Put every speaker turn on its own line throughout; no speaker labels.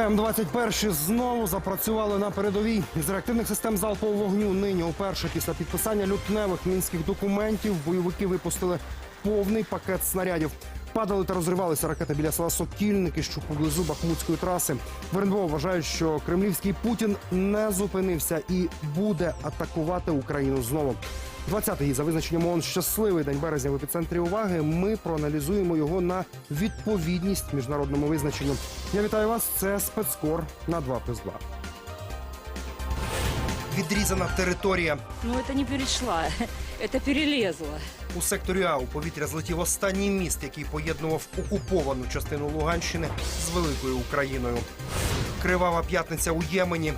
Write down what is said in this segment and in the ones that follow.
БМ-21 знову запрацювали на передовій. З реактивних систем залпового вогню нині уперше після підписання лютневих мінських документів бойовики випустили повний пакет снарядів. Падали та розривалися ракети біля села Сокільники, що поблизу Бахмутської траси. В РНБО вважають, що кремлівський Путін не зупинився і буде атакувати Україну знову. 20-й за визначенням ООН щасливий день березня в епіцентрі уваги. Ми проаналізуємо його на відповідність міжнародному визначенню. Я вітаю вас. Це спецкор на 2 плюс 2. Відрізана територія.
Ну, это не перешла, это перелезла.
У секторі А у повітря злетів останній міст, який поєднував окуповану частину Луганщини з великою Україною. Кривава п'ятниця у Ємені.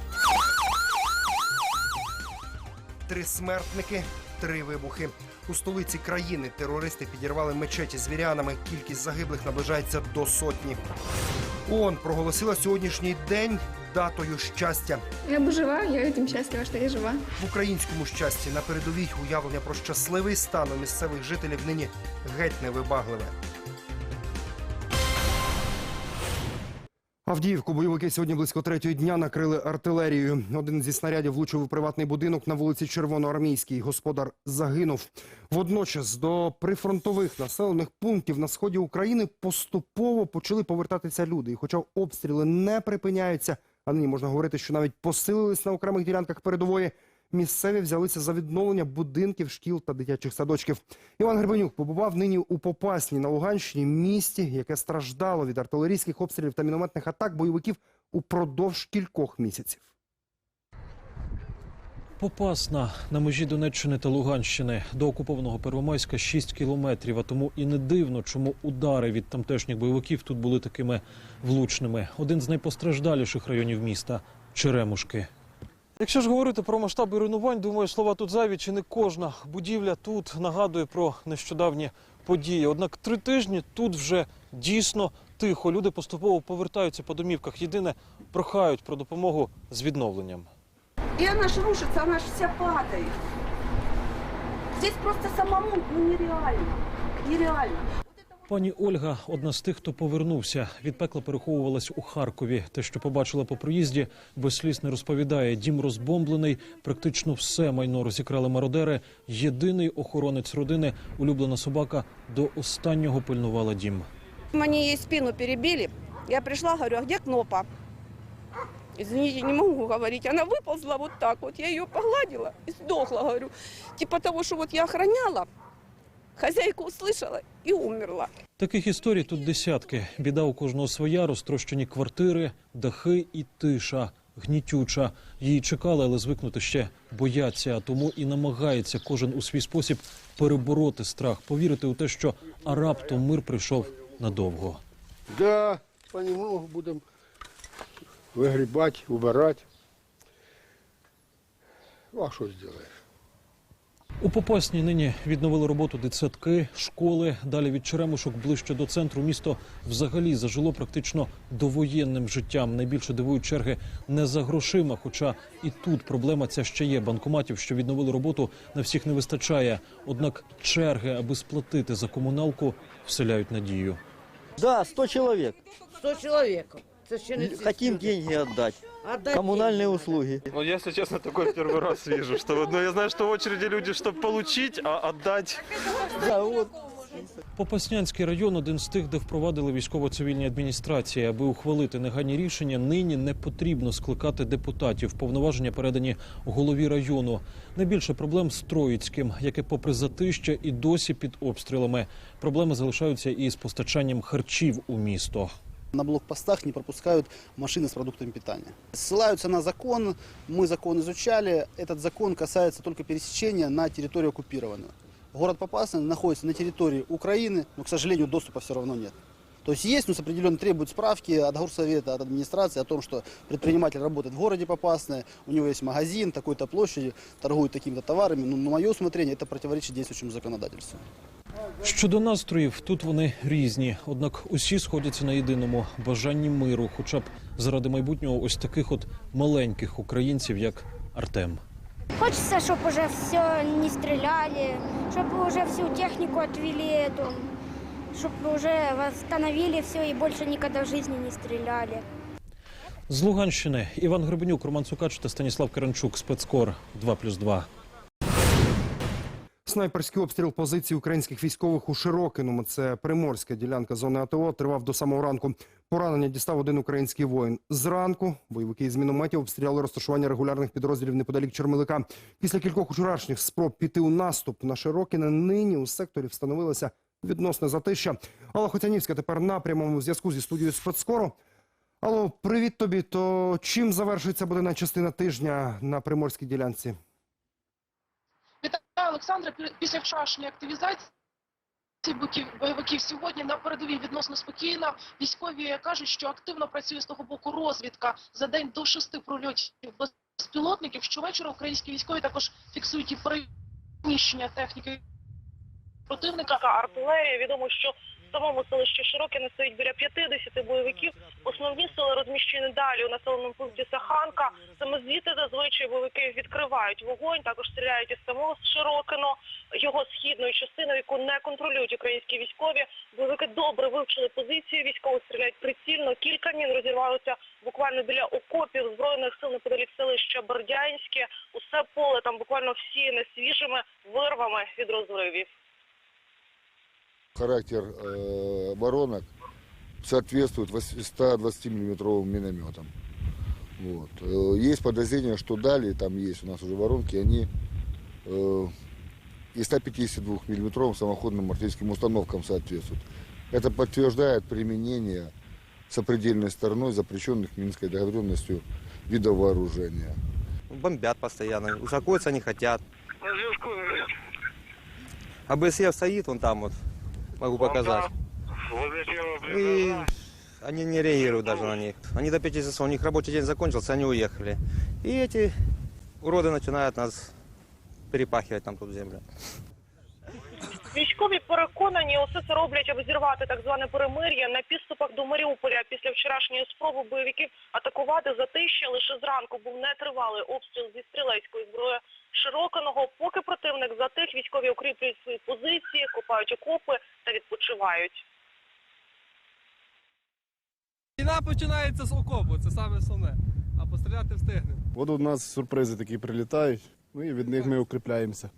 Три смертники, три вибухи. У столиці країни терористи підірвали мечеті з вірянами. Кількість загиблих наближається до сотні. ООН проголосила сьогоднішній день датою щастя.
Я бы жива, я тим щаслива, що я жива.
В українському щасті на передовій уявлення про щасливий стан у місцевих жителів нині геть невибагливе. Авдіївку бойовики сьогодні близько третього дня накрили артилерією. Один зі снарядів влучив у приватний будинок на вулиці Червоноармійській. Господар загинув. Водночас до прифронтових населених пунктів на сході України поступово почали повертатися люди. І хоча обстріли не припиняються, а нині можна говорити, що навіть посилились на окремих ділянках передової. Місцеві взялися за відновлення будинків, шкіл та дитячих садочків. Іван Гребенюк побував нині у Попасні на Луганщині, місті, яке страждало від артилерійських обстрілів та мінометних атак бойовиків упродовж кількох місяців.
Попасна на межі Донеччини та Луганщини до окупованого Первомайська 6 кілометрів. А тому і не дивно, чому удари від тамтешніх бойовиків тут були такими влучними. Один з найпостраждаліших районів міста Черемушки. Якщо ж говорити про масштаби руйнувань, думаю, слова тут зайві, чи не кожна будівля тут нагадує про нещодавні події. Однак три тижні тут вже дійсно тихо. Люди поступово повертаються по домівках. Єдине прохають про допомогу з відновленням.
И она ж рушится, она ж вся падает. Здесь просто самому ну, нереально. Нереально.
Пані Ольга одна з тих, хто повернувся. Від пекла переховувалась у Харкові. Те, що побачила по проїзді, без сліз не розповідає. Дім розбомблений, практично все майно розікрали мародери. Єдиний охоронець родини, улюблена собака, до останнього пильнувала дім.
Мне ей спину перебили. Я пришла, говорю, а где Кнопа? Извините, не могу говорить. Она выползла вот так. Я ее погладила и сдохла, говорю. Типа того, вот я охраняла, хозяйку услышала и умерла.
Таких історій тут десятки. Біда у кожного своя, розтрощені квартири, дахи і тиша. Гнітюча. Її чекали, але звикнути ще бояться. Тому і намагається кожен у свій спосіб перебороти страх, повірити у те, що а раптом мир прийшов надовго.
Да, понемногу будем выгребать, убирать. Ну, а что сделаешь?
У Попасні нині відновили роботу дитсадки, школи. Далі від Черемушок ближче до центру місто взагалі зажило практично довоєнним життям. Найбільше дивують черги не за грошима. Хоча і тут проблема ця ще є. Банкоматів, що відновили роботу, на всіх не вистачає. Однак черги, аби сплатити за комуналку, вселяють надію.
Да, 100 человек.
100 человек. Це ще не всі
Хотим
люди.
деньги отдать.
Отдать
Коммунальные
деньги
услуги.
Ну, я, если честно, такой первый раз вижу, что ну, я знаю, что в очереди люди, чтобы получить, а отдать
Да, вот.
Попаснянський район один з тих, де впровадили військово-цивільні адміністрації. Аби ухвалити негайні рішення, нині не потрібно скликати депутатів. Повноваження передані голові району. Найбільше проблем з Троїцьким, яке, попри затища, і досі під обстрілами. Проблеми залишаються і з постачанням харчів у місто.
На блокпостах не пропускают машины с продуктами питания. Ссылаются на закон, мы закон изучали. Этот закон касается только пересечения на территорию оккупированную. Город Попасный находится на территории Украины, но, к сожалению, доступа все равно нет. То есть есть, но определенно требуют справки от горсовета, от администрации о том, что предприниматель работает в городе Попасное, у него есть магазин такой-то площади, торгует такими-то товарами. Но, на мое усмотрение, это противоречит действующему законодательству.
Щодо настроїв, тут вони різні. Однак усі сходяться на єдиному бажанні миру, хоча б заради майбутнього ось таких от маленьких українців, як Артем.
Хочется, чтобы уже все не стреляли, чтобы уже всю технику отвели эту, чтобы уже восстановили все и больше никогда в жизни не стреляли.
З Луганщини Іван Гребенюк, Роман Цукач та Станіслав Керенчук. Спецкор 2+,2.
Снайперський обстріл позицій українських військових у Широкиному. Це приморська ділянка зони АТО. Тривав до самого ранку. Поранення дістав один український воїн. Зранку бойовики з мінометів обстріляли розташування регулярних підрозділів неподалік Чермелика. Після кількох вчорашніх спроб піти у наступ на Широкине нині у секторі встановилося відносне затища. Алла Хотянівська тепер на прямому зв'язку зі студією спецскору. Алло, привіт тобі. То чим завершується будена частина тижня на приморській ділянці?
Вітаю, Олександра. Пі- Після вчорашньої активізації бойовиків сьогодні на передовій відносно спокійно. Військові кажуть, що активно працює з того боку розвідка за день до шести прольотів безпілотників. Щовечора українські військові також фіксують і переміщення техніки противника. Артилерія відомо, що в самому селищі Широкине стоїть біля 50 бойовиків. Основні сили розміщені далі у населеному пункті Саханка. Саме звідти зазвичай бойовики відкривають вогонь, також стріляють із самого Широкино, його східної частини, яку не контролюють українські військові. Бойовики добре вивчили позиції, військові стріляють прицільно. Кілька мін розірвалося буквально біля окопів збройних сил неподалік селища Бердянське. Усе поле там буквально всіяне свіжими вирвами від розривів.
Характер э, оборонок соответствует 120-миллиметровым минометам. Вот. Э, Есть подозрение, что далее, там есть у нас уже воронки, они э, и 152-миллиметровым самоходным артиллерийским установкам соответствуют. Это подтверждает применение сопредельной стороной запрещенных Минской договоренностью видов вооружения.
Бомбят постоянно. Успокоиться не хотят. АБСФ стоит вон там вот. Могу показать. И они не реагируют даже на них. Они до 5 часов, у них рабочий день закончился, они уехали. И эти уроды начинают нас перепахивать там тут землю.
Військові переконані, усе це роблять, аби зірвати так зване перемир'я на підступах до Маріуполя. Після вчорашньої спроби бойовиків атакувати затища лише зранку був нетривалий обстріл зі стрілецької зброї Широкиного. Поки противник затих, військові укріплюють свої позиції, копають окопи та відпочивають.
Війна починається з окопу, це саме основне. А постріляти встигнемо.
От у нас сюрпризи такі прилітають, ну і від них ми укріпляємося.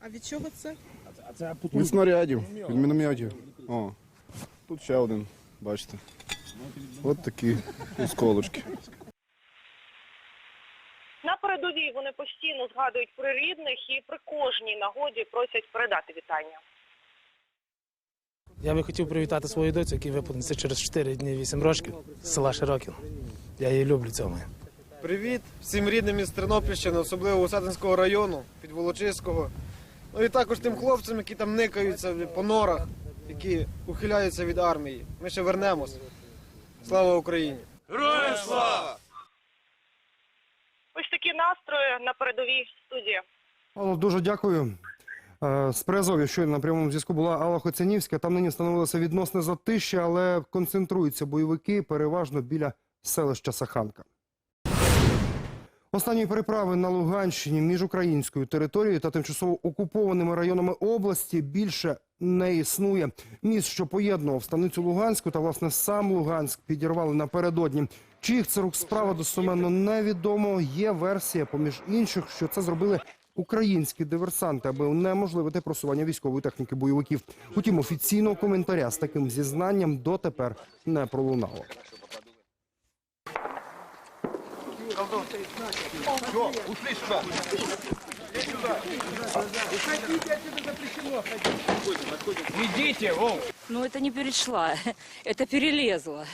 А від чого це?
Від снарядів, від мінометів. О, тут ще один, бачите. От такі осколочки.
На передовій вони постійно згадують про рідних і при кожній нагоді просять передати вітання.
Я би хотів привітати свою доцю, який виповниться через 4 дні 8 років з села Широкін. Я її люблю цьому.
Привіт всім рідним із Тернопільщини, особливо Усатинського району, Підволочиського. Ну і також тим хлопцям, які там никаються по норах, які ухиляються від армії. Ми ще вернемось. Слава Україні!
Ось такі настрої на передовій студії.
Алло, дуже дякую. Е, З Приазов'я щойно на прямому зв'язку була Алла Хоцянівська. Там нині встановилося відносне затища, але концентруються бойовики переважно біля селища Саханка. Останньої переправи на Луганщині між українською територією та тимчасово окупованими районами області більше не існує. Міст, що поєднував станицю Луганську та власне сам Луганськ, підірвали напередодні. Чиїх це рук справа достоменно невідомо. Є версія, поміж інших, що це зробили українські диверсанти, аби унеможливити просування військової техніки бойовиків. Утім, офіційного коментаря з таким зізнанням дотепер не пролунало.
Ну, это не перешла, это перелезла.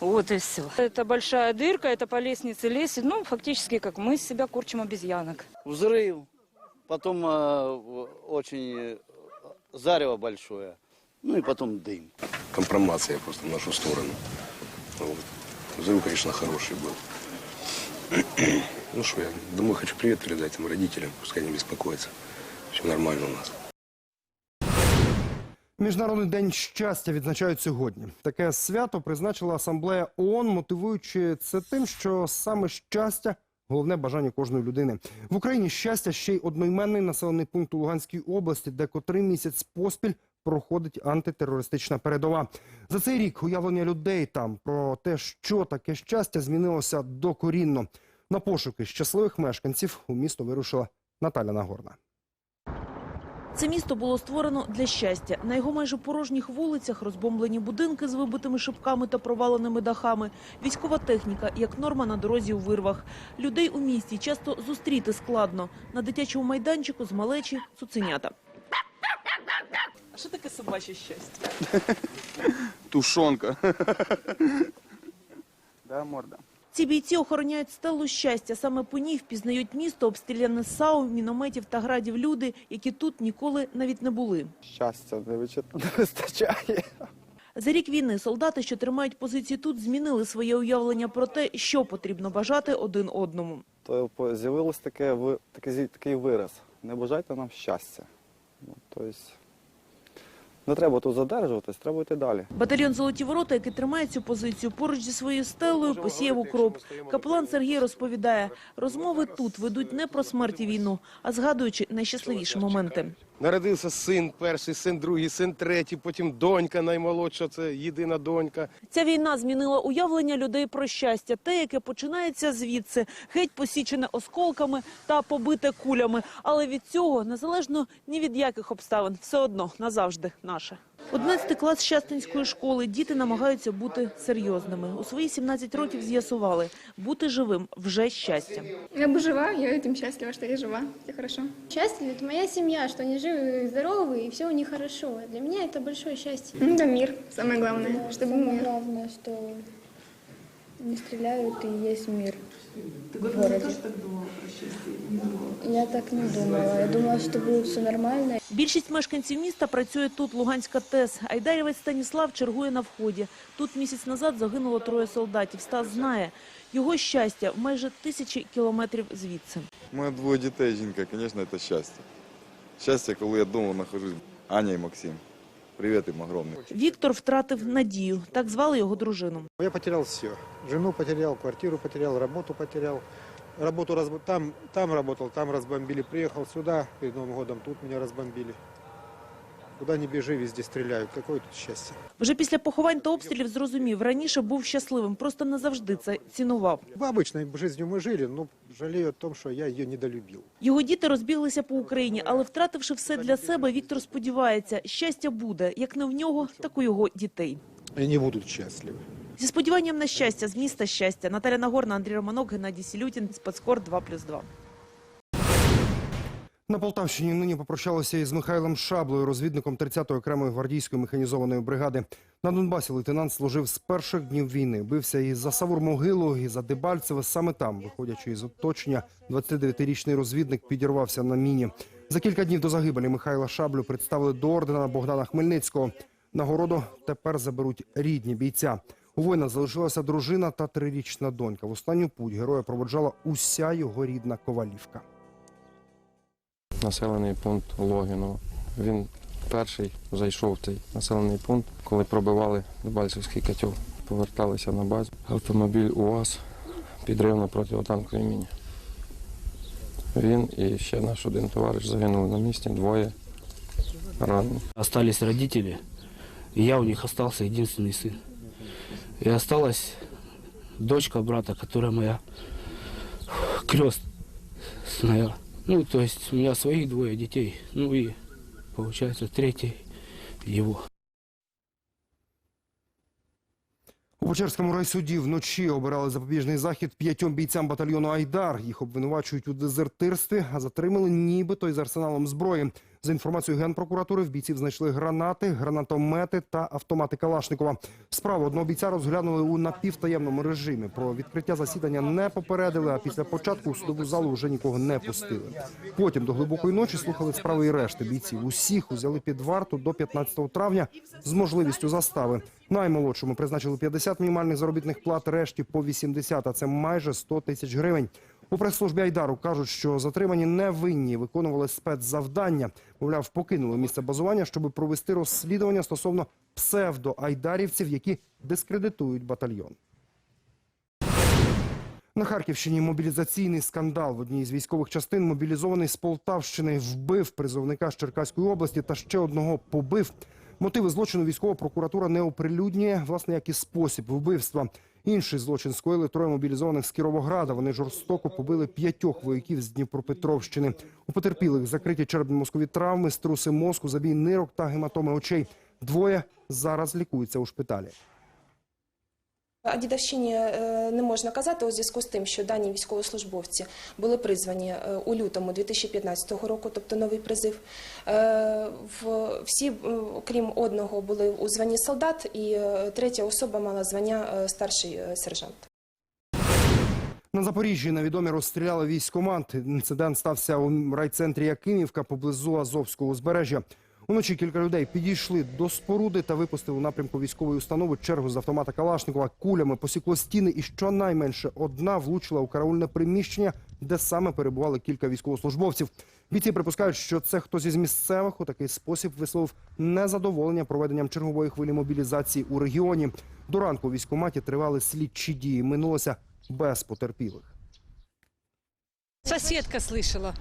Вот и все. Это большая дырка, это по лестнице лезет. Ну, фактически, как мы из себя курчим обезьянок.
Взрыв, потом э, очень э, зарево большое, ну и потом дым.
Компромация просто в нашу сторону. Вот. Взрыв, конечно, хороший был. Ну что, я домой хочу привет передать им родителям, пускай не беспокоятся. Все нормально у нас.
Міжнародний день щастя відзначають сьогодні. Таке свято призначила асамблея ООН, мотивуючи це тим, що саме щастя головне бажання кожної людини. В Україні щастя ще й одноіменний населений пункт у Луганській області, де котрий місяць поспіль проходить антитерористична передова. За цей рік уявлення людей там про те, що таке щастя, змінилося докорінно. На пошуки щасливих мешканців у місто вирушила Наталя Нагорна.
Це місто було створено для щастя. На його майже порожніх вулицях розбомблені будинки з вибитими шибками та проваленими дахами, військова техніка, як норма на дорозі у вирвах. Людей у місті часто зустріти складно. На дитячому майданчику з малечі цуценята. А що таке собаче щастя?
Тушонка. Да, морда.
Ці бійці охороняють стелу щастя. Саме по ній впізнають місто, обстріляне САУ, мінометів та градів люди, які тут ніколи навіть не були.
Щастя не вичит- вистачає.
За рік війни солдати, що тримають позиції тут, змінили своє уявлення про те, що потрібно бажати один одному.
То по- з'явилось таке, такий, зі- такий вираз. Не бажайте нам щастя. Ну, тобто, не треба тут задержуватись, треба йти далі.
Батальйон «Золоті ворота», який тримає цю позицію, поруч зі своєю стелою посіяв укроп. Капелан Сергій розповідає, розмови тут ведуть не про смерть і війну, а згадуючи найщасливіші моменти.
Народився син, перший син, другий, син третій, потім донька наймолодша, це єдина донька.
Ця війна змінила уявлення людей про щастя, те, яке починається звідси, геть посічене осколками та побите кулями. Але від цього, незалежно ні від яких обставин, все одно назавжди наше. 11 клас Щастинської школи. Діти намагаються бути серйозними. У свої 17 років з'ясували, бути живим вже щастя.
Я бы жива, я этим счастлива, что я жива. Все хорошо.
Счастлив это моя семья, что они живы, здоровы и все у них хорошо. Для меня это большое счастье.
Ну да, мир, самое главное, чтобы
Самое
мир.
главное, что не стреляют и есть мир в городе. Я так не думала. Я думала, что будет все нормально.
Більшість мешканців міста працює тут. Луганська ТЕС. Айдарівець Станіслав чергує на вході. Тут місяць назад загинуло троє солдатів. Стас знає, його щастя в майже тисячі кілометрів звідси.
У мене двоє дітей, жінка, звісно, це щастя. Щастя, коли я вдома знаходжусь. Аня і Максим. Привіт їм огромний.
Віктор втратив надію. Так звали його дружину.
Я потеряв все. Жену потеряв, квартиру потеряв, роботу потеряв. Работу разб... там, там работал, там разбомбили. Приехал сюда перед Новым годом, тут меня разбомбили. Куда ни бежи, везде стреляют. Какое тут счастье.
Вже після поховань та обстрілів зрозумів, раніше був щасливим, просто не завжди це цінував.
Обычной жизнью мы жили, но жалею о том, что я ее недолюбил.
Його діти розбіглися по Україні, але втративши все для себе, Віктор сподівається, щастя буде, як не в нього, так у його дітей.
Они будут счастливы.
Зі сподіванням на щастя, з міста щастя. Наталя Нагорна, Андрій Романок, Геннадій Сілютін, Спецкор 2+,2.
На Полтавщині нині попрощалися із Михайлом Шаблою, розвідником 30-ї окремої гвардійської механізованої бригади. На Донбасі лейтенант служив з перших днів війни. Бився і за Савур-Могилу, і за Дебальцеве. Саме там, виходячи із оточення, 29-річний розвідник підірвався на міні. За кілька днів до загибелі Михайла Шаблю представили до ордена Богдана Хмельницького. Нагороду тепер заберуть рідні бійця. У воїна залишилася дружина та трирічна донька. В останню путь героя проводжала уся його рідна ковалівка.
Населений пункт Логіново. Він перший зайшов в цей населений пункт, коли пробивали Дебальцевський котел. Поверталися на базу. Автомобіль УАЗ підрив на противотанковій міні. Він і ще наш один товариш загинули на місці, двоє ранені.
Остались родители, и я у них остался единственный сын. И осталась дочка брата, которая моя крестная. Ну, то есть у меня своих двое детей, ну и получается третий его.
У Печерському райсуді вночі обирали запобіжний захід п'ятьом бійцям батальйону Айдар. Їх обвинувачують у дезертирстві, а затримали нібито із арсеналом зброї. За інформацією генпрокуратури, в бійців знайшли гранати, гранатомети та автомати Калашникова. Справу одного бійця розглянули у напівтаємному режимі. Про відкриття засідання не попередили, а після початку у судову залу вже нікого не пустили. Потім до глибокої ночі слухали справи і решти бійців. Усіх узяли під варту до 15 травня з можливістю застави. Наймолодшому призначили 50 мінімальних заробітних плат, решті по 80, а це майже 100 тисяч гривень. У прес-службі Айдару кажуть, що затримані невинні виконували спецзавдання. Мовляв, покинули місце базування, щоб провести розслідування стосовно псевдоайдарівців, які дискредитують батальйон. На Харківщині мобілізаційний скандал в одній з військових частин мобілізований з Полтавщини вбив призовника з Черкаської області та ще одного побив. Мотиви злочину військова прокуратура не оприлюднює, власне, як і спосіб вбивства. Інший злочин скоїли троє мобілізованих з Кіровограда. Вони жорстоко побили п'ятьох вояків з Дніпропетровщини. У потерпілих закриті черепно-мозкові травми, струси мозку, забій нирок та гематоми очей. Двоє зараз лікуються у шпиталі.
А дідовщині е, не можна казати у зв'язку з тим, що дані військовослужбовці були призвані е, у лютому 2015 року, тобто новий призив. Е, Всі, окрім одного, були у званні солдат, і третя особа мала звання старший сержант.
На Запоріжжі невідомі розстріляли військомат. Інцидент стався у райцентрі Якимівка поблизу Азовського узбережжя. Уночі кілька людей підійшли до споруди та випустили у напрямку військової установи чергу з автомата Калашникова. Кулями посікло стіни, і щонайменше одна влучила у караульне приміщення, де саме перебували кілька військовослужбовців. Бійці припускають, що це хтось із місцевих у такий спосіб висловив незадоволення проведенням чергової хвилі мобілізації у регіоні. До ранку у військкоматі тривали слідчі дії. Минулося без потерпілих.
Соседка слышала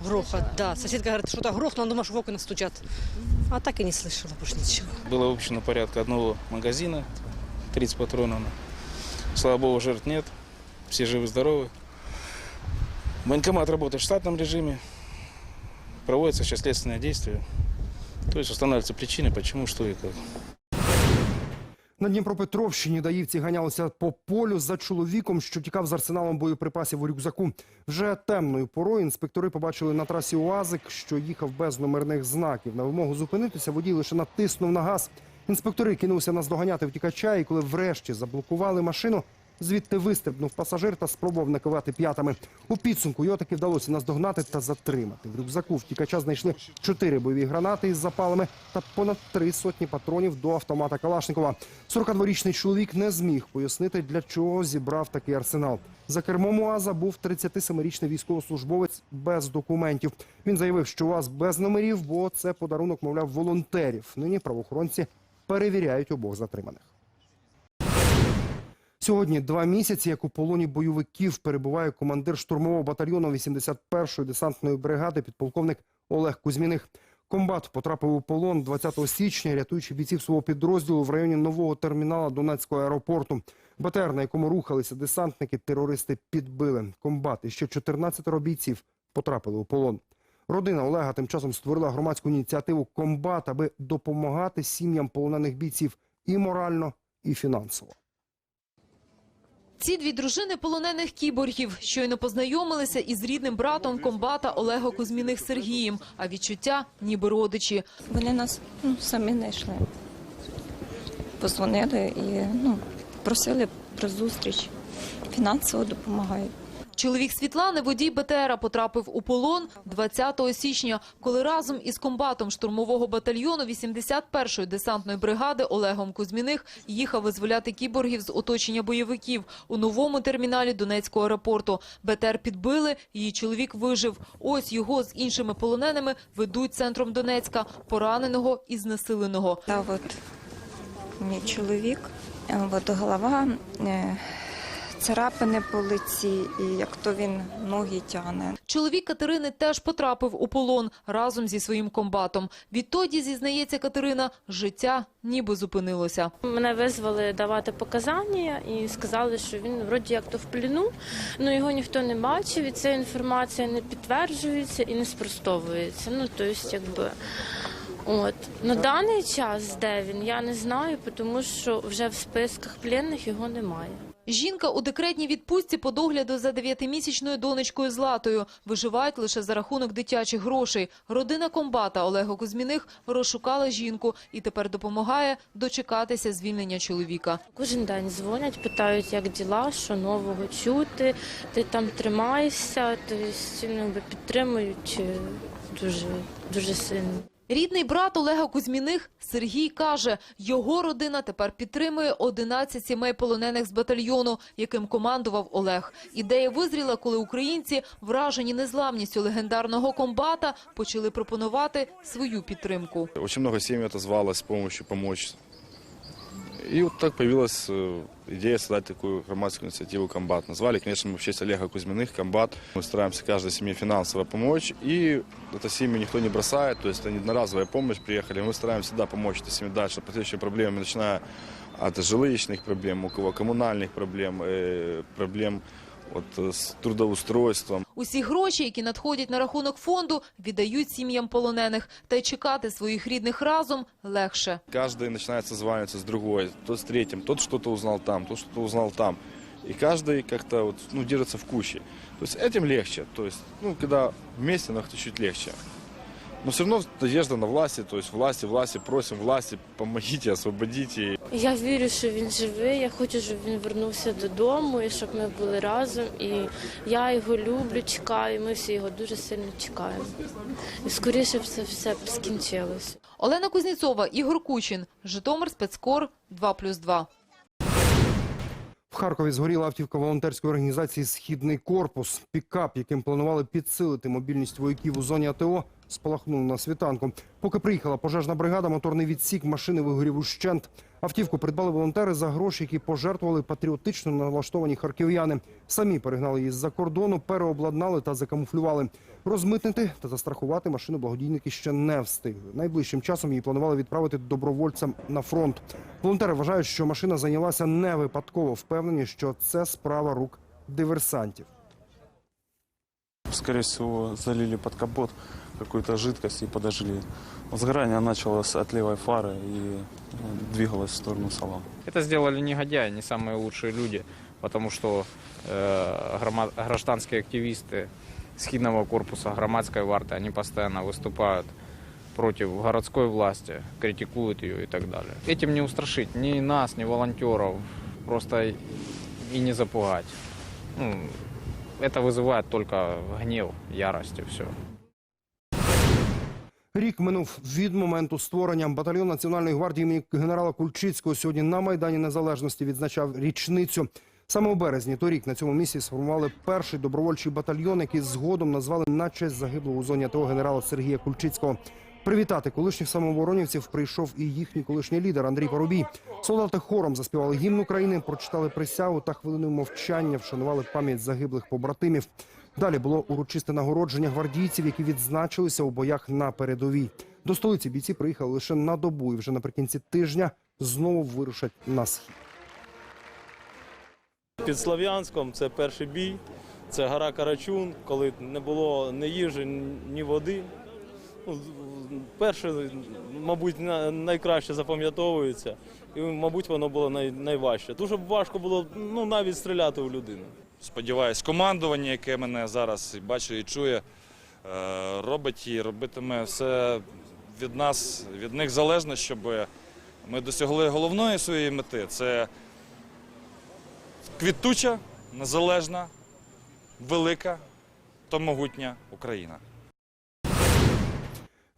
грохот, да. Соседка говорит, что-то грохнуло, она думала, что в окна стучат. А так и не слышала больше ничего.
Было выпущено порядка одного магазина, 30 патронов. Слава богу, жертв нет, все живы-здоровы. Военкомат работает в штатном режиме, проводятся сейчас следственные действия. То есть устанавливаются причины, почему, что и как.
На Дніпропетровщині даївці ганялися по полю за чоловіком, що тікав з арсеналом боєприпасів у рюкзаку. Вже темною порою інспектори побачили на трасі УАЗик, що їхав без номерних знаків. На вимогу зупинитися водій лише натиснув на газ. Інспектори кинулися наздоганяти втікача, і коли врешті заблокували машину, звідти вистрибнув пасажир та спробував накивати п'ятами. У підсумку його таки вдалося наздогнати та затримати. В рюкзаку втікача знайшли чотири бойові гранати із запалами та понад три сотні патронів до автомата Калашникова. 42-річний чоловік не зміг пояснити, для чого зібрав такий арсенал. За кермом УАЗа був 37-річний військовослужбовець без документів. Він заявив, що УАЗ без номерів, бо це подарунок, мовляв, волонтерів. Нині правоохоронці перевіряють обох затриманих. Сьогодні два місяці, як у полоні бойовиків, перебуває командир штурмового батальйону 81-ї десантної бригади, підполковник Олег Кузьміних. Комбат потрапив у полон 20 січня, рятуючи бійців свого підрозділу в районі нового термінала Донецького аеропорту. БТР, на якому рухалися десантники, терористи підбили. Комбат і ще 14 бійців потрапили у полон. Родина Олега тим часом створила громадську ініціативу Комбат, аби допомагати сім'ям полонених бійців і морально, і фінансово.
Ці дві дружини полонених кіборгів щойно познайомилися із рідним братом комбата Олега Кузьміних Сергієм, а відчуття ніби родичі.
Вони нас ну, самі знайшли. Позвонили і ну, просили про зустріч. Фінансово допомагають.
Чоловік Світлани, водій БТРа, потрапив у полон 20 січня, коли разом із комбатом штурмового батальйону 81-ї десантної бригади Олегом Кузьміних їхав визволяти кіборгів з оточення бойовиків у новому терміналі Донецького аеропорту. БТР підбили, її чоловік вижив. Ось його з іншими полоненими ведуть центром Донецька, пораненого і знесиленого.
Та от мій чоловік, от голова, е, царапини по лиці, і як то він ноги тягне.
Чоловік Катерини теж потрапив у полон разом зі своїм комбатом. Відтоді, зізнається Катерина, життя ніби зупинилося.
Мене визвали давати показання і сказали, що він вроді як то в пліну, але його ніхто не бачив, і ця інформація не підтверджується і не спростовується. Ну, тобто, якби. От на даний час, де він, я не знаю, тому що вже в списках пленних його немає.
Жінка у декретній відпустці по догляду за дев'ятимісячною донечкою Златою. Виживають лише за рахунок дитячих грошей. Родина комбата Олега Кузьміних розшукала жінку і тепер допомагає дочекатися звільнення чоловіка.
Кожен день дзвонять, питають, як діла, що нового чути, ти там тримаєшся, ну, якби підтримують дуже, дуже сильно.
Рідний брат Олега Кузьміних Сергій каже, його родина тепер підтримує 11 сімей полонених з батальйону, яким командував Олег. Ідея визріла, коли українці, вражені незламністю легендарного комбата, почали пропонувати свою підтримку.
Очень много семей отозвалось помощью помочь. И вот так появилась э, идея создать такую громадскую инициативу «Комбат». Назвали, конечно, мы в честь Олега Кузьминых «Комбат». Мы стараемся каждой семье финансово помочь. И эту семью никто не бросает, то есть это не одноразовая помощь, приехали. Мы стараемся всегда помочь этой семье дальше, последующими проблемами, начиная от жилищных проблем, у кого коммунальных проблем, э, проблем от, э, с трудоустройством.
Усі гроші, які надходять на рахунок фонду, віддають сім'ям полонених. Та й чекати своїх рідних разом легше.
Каждый начинает созваниваться с другой, тот с третьим, тот что-то узнал там, тот что-то узнал там. И каждый как-то вот, ну, держится в куче. То есть этим легче. То есть, ну, когда вместе, но чуть легче. Но все равно надежда на власти, то есть власти, власти, просим власти, помогите, освободите.
Я вірю, що він живий. Я хочу, щоб він вернувся додому і щоб ми були разом. І я його люблю, чекаю. Ми всі його дуже сильно чекаємо. І скоріше все б скінчилось.
Олена Кузнєцова, Ігор Кучин, Житомир, Спецкор, 2+,2.
В Харкові згоріла автівка волонтерської організації Східний корпус. Пікап, яким планували підсилити мобільність вояків у зоні АТО, спалахнув на світанку. Поки приїхала пожежна бригада, моторний відсік машини вигорів ущент. Автівку придбали волонтери за гроші, які пожертвували патріотично налаштовані харків'яни. Самі перегнали її з-за кордону, переобладнали та закамуфлювали. Розмитнити та застрахувати машину благодійники ще не встигли. Найближчим часом її планували відправити добровольцям на фронт. Волонтери вважають, що машина зайнялася не випадково. Впевнені, що це справа рук диверсантів.
Всего, залили под капот какую-то жидкость и подожгли. Возгорание началось от левой фары и ну, двигалось в сторону салона.
Это сделали негодяи, не самые лучшие люди, потому что э, гражданские активисты схидного корпуса громадской варты, они постоянно выступают против городской власти, критикуют ее и так далее. Этим не устрашить ни нас, ни волонтеров, просто и не запугать. Ну, это вызывает только гнев, ярость и все.
Рік минув від моменту створення. Батальйон Національної гвардії імені генерала Кульчицького сьогодні на Майдані Незалежності відзначав річницю. Саме у березні торік на цьому місці сформували перший добровольчий батальйон, який згодом назвали на честь загиблого у зоні АТО генерала Сергія Кульчицького. Привітати колишніх самооборонівців прийшов і їхній колишній лідер Андрій Парубій. Солдати хором заспівали гімн України, прочитали присягу та хвилиною мовчання вшанували пам'ять загиблих побратимів. Далі було урочисте нагородження гвардійців, які відзначилися у боях на передовій. До столиці бійці приїхали лише на добу і вже наприкінці тижня знову вирушать на схід.
Під Слов'янськом це перший бій, це гора Карачун, коли не було ні їжі, ні води. Ну, перше, мабуть, найкраще запам'ятовується, і, мабуть, воно було найважче. Дуже важко було ну, навіть стріляти у людину.
Сподіваюсь, командування, яке мене зараз бачить і чує, е, робить і робитиме все від нас, від них залежно, щоб ми досягли головної своєї мети. Це квітуча, незалежна, велика та могутня Україна.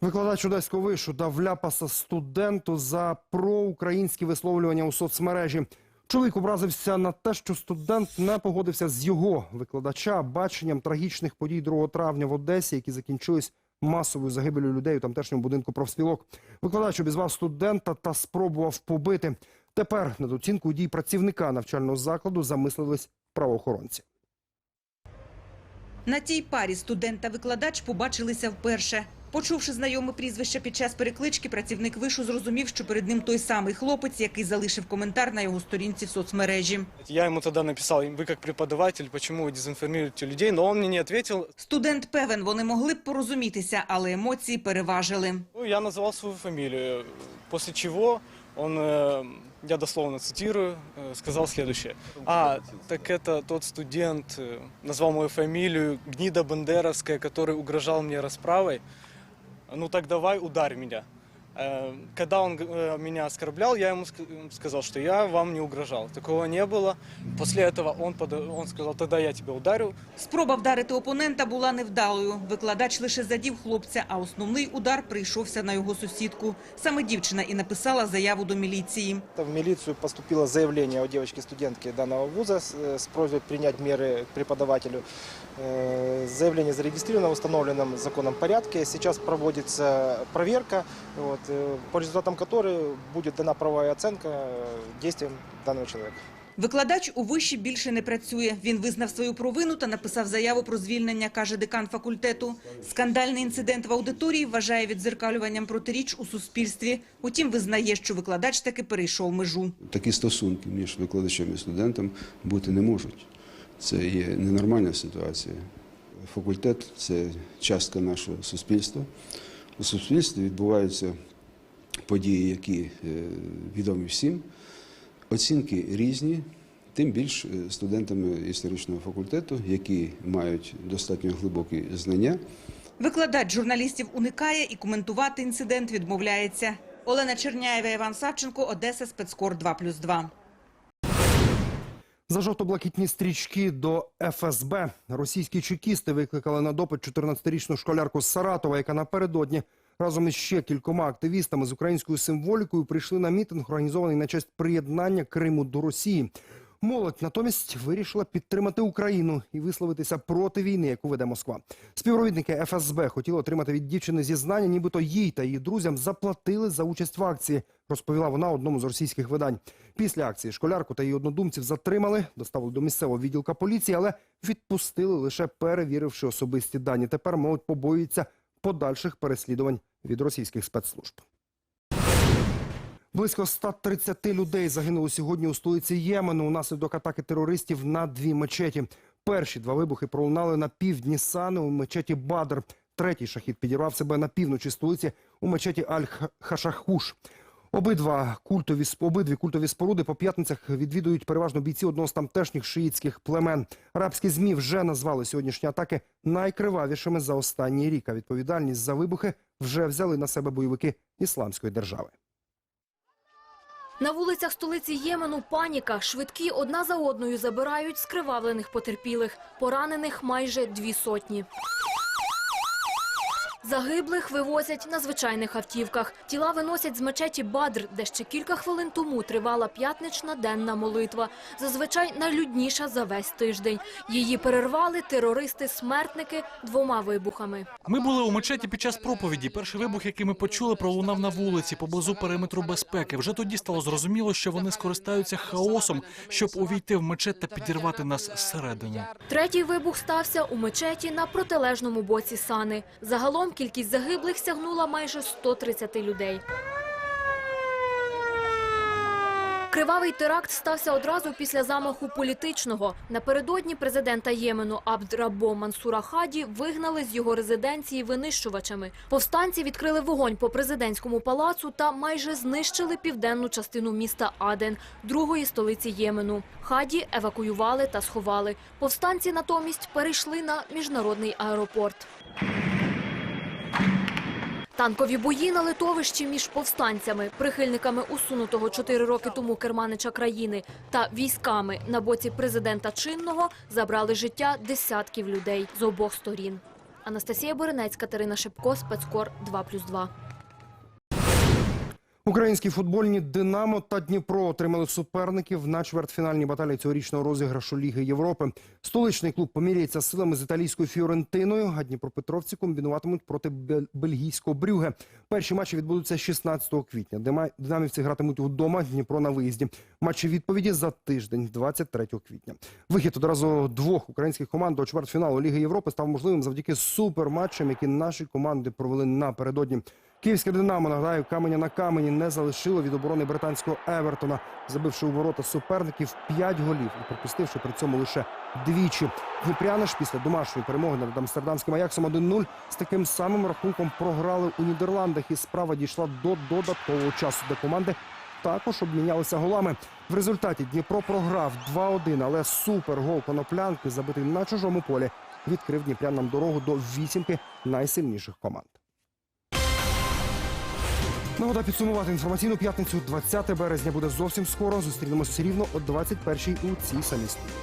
Викладач одеського вишу дав ляпаса студенту за проукраїнські висловлювання у соцмережі. Чоловік образився на те, що студент не погодився з його викладача баченням трагічних подій 2 травня в Одесі, які закінчились масовою загибелю людей у тамтешньому будинку профспілок. Викладач обізвав студента та спробував побити. Тепер над оцінкою дій працівника навчального закладу замислились правоохоронці.
На цій парі студент та викладач побачилися вперше. Почувши знайоме прізвище під час переклички, працівник вишу зрозумів, що перед ним той самий хлопець, який залишив коментар на його сторінці в соцмережі.
Я ему тогда написал, вы как преподаватель, почему вы дезинформируете людей, но он мне не ответил.
Студент певен, вони могли б порозумітися, але емоції переважили.
Ну, я назвал свою фамилию, после чего он, э, я дословно цитирую, э, сказал следующее. А, так это тот студент, э, назвал мою фамилию, гнида Бандеровская, который угрожал мне расправой. Ну так давай, ударь меня. Э, Когда он э, меня оскорблял, я ему ск- сказал, что я вам не угрожал. Такого не было. После этого он, пода- он сказал, тогда я тебя ударю.
Спроба вдарити опонента була невдалою. Викладач лише задів хлопця, а основний удар прийшовся на його сусідку. Саме дівчина і написала заяву до міліції.
В милицию поступило заявление о девочке-студентке данного вуза с, э, с просьбой принять меры к преподавателю. Э, Заявление зарегистрировано в установленном законом порядке. Сейчас проводится проверка, вот, э, по результатам которой будет дана правовая оценка э, действиям данного человека.
Викладач у виші більше не працює. Він визнав свою провину та написав заяву про звільнення, каже декан факультету. Скандальний інцидент в аудиторії вважає віддзеркалюванням протиріч у суспільстві. Утім, визнає, що викладач таки перейшов межу.
Такі стосунки між викладачем і студентом бути не можуть. Це є ненормальна ситуація. Факультет це частка нашого суспільства. У суспільстві відбуваються події, які е, відомі всім. Оцінки різні, тим більш е, студентами історичного факультету, які мають достатньо глибокі знання.
Викладач журналістів уникає і коментувати інцидент відмовляється. Олена Черняєва, Іван Савченко, Одеса, спецкор 2+,2.
За жовто-блакитні стрічки до ФСБ російські чекісти викликали на допит 14-річну школярку з Саратова, яка напередодні разом із ще кількома активістами з українською символікою прийшли на мітинг, організований на честь приєднання Криму до Росії. Молодь натомість вирішила підтримати Україну і висловитися проти війни, яку веде Москва. Співробітники ФСБ хотіли отримати від дівчини зізнання, нібито їй та її друзям заплатили за участь в акції, розповіла вона одному з російських видань. Після акції школярку та її однодумців затримали, доставили до місцевого відділка поліції, але відпустили лише перевіривши особисті дані. Тепер молодь побоюється подальших переслідувань від російських спецслужб. Близько 130 людей загинуло сьогодні у столиці Ємену унаслідок атаки терористів на дві мечеті. Перші два вибухи пролунали на півдні Сани у мечеті Бадр. Третій шахід підірвав себе на півночі столиці у мечеті Аль-Хашахуш. Обидва культові обидві культові споруди по п'ятницях відвідують переважно бійці одного з тамтешніх шиїтських племен. Арабські змі вже назвали сьогоднішні атаки найкривавішими за останній рік. А відповідальність за вибухи вже взяли на себе бойовики ісламської держави.
На вулицях столиці Ємену паніка. Швидкі одна за одною забирають скривавлених потерпілих. Поранених майже дві сотні. Загиблих вивозять на звичайних автівках. Тіла виносять з мечеті Бадр, де ще кілька хвилин тому тривала п'ятнична денна молитва. Зазвичай найлюдніша за весь тиждень. Її перервали терористи-смертники двома вибухами.
Ми були у мечеті під час проповіді. Перший вибух, який ми почули, пролунав на вулиці поблизу периметру безпеки. Вже тоді стало зрозуміло, що вони скористаються хаосом, щоб увійти в мечет та підірвати нас зсередини.
Третій вибух стався у мечеті на протилежному боці Сани. Загалом кількість загиблих сягнула майже 130 людей. Кривавий теракт стався одразу після замаху політичного. Напередодні президента Ємену Абдрабо Мансура Хаді вигнали з його резиденції винищувачами. Повстанці відкрили вогонь по президентському палацу та майже знищили південну частину міста Аден, другої столиці Ємену. Хаді евакуювали та сховали. Повстанці натомість перейшли на міжнародний аеропорт. Танкові бої на литовищі між повстанцями, прихильниками усунутого чотири роки тому керманича країни та військами на боці президента чинного забрали життя десятків людей з обох сторін. Анастасія Боринець, Катерина Шепко, спецкор 2+,2.
Українські футбольні Динамо та Дніпро отримали суперників на чвертьфінальній баталії цьогорічного розіграшу Ліги Європи. Столичний клуб поміряється силами з італійською Фіорентиною, а Дніпропетровці комбінуватимуть проти бел- бельгійського Брюге. Перші матчі відбудуться 16 квітня. Динамівці гратимуть вдома, Дніпро на виїзді. Матчі відповіді за тиждень, 23 квітня. Вихід одразу двох українських команд до чвертьфіналу Ліги Європи став можливим завдяки суперматчам, які наші команди провели напередодні. Київське Динамо, нагадаю, каменя на камені не залишило від оборони британського Евертона, забивши у ворота суперників 5 голів і пропустивши при цьому лише двічі. Дніпряни ж після домашньої перемоги над Амстердамським Аяксом 1-0 з таким самим рахунком програли у Нідерландах, і справа дійшла до додаткового часу, де команди також обмінялися голами. В результаті Дніпро програв 2-1, але супергол коноплянки, забитий на чужому полі, відкрив дніпрянам дорогу до вісімки найсильніших команд. Нагода підсумувати інформаційну п'ятницю 20 березня буде зовсім скоро. Зустрінемося рівно о 21-й у цій самій студії.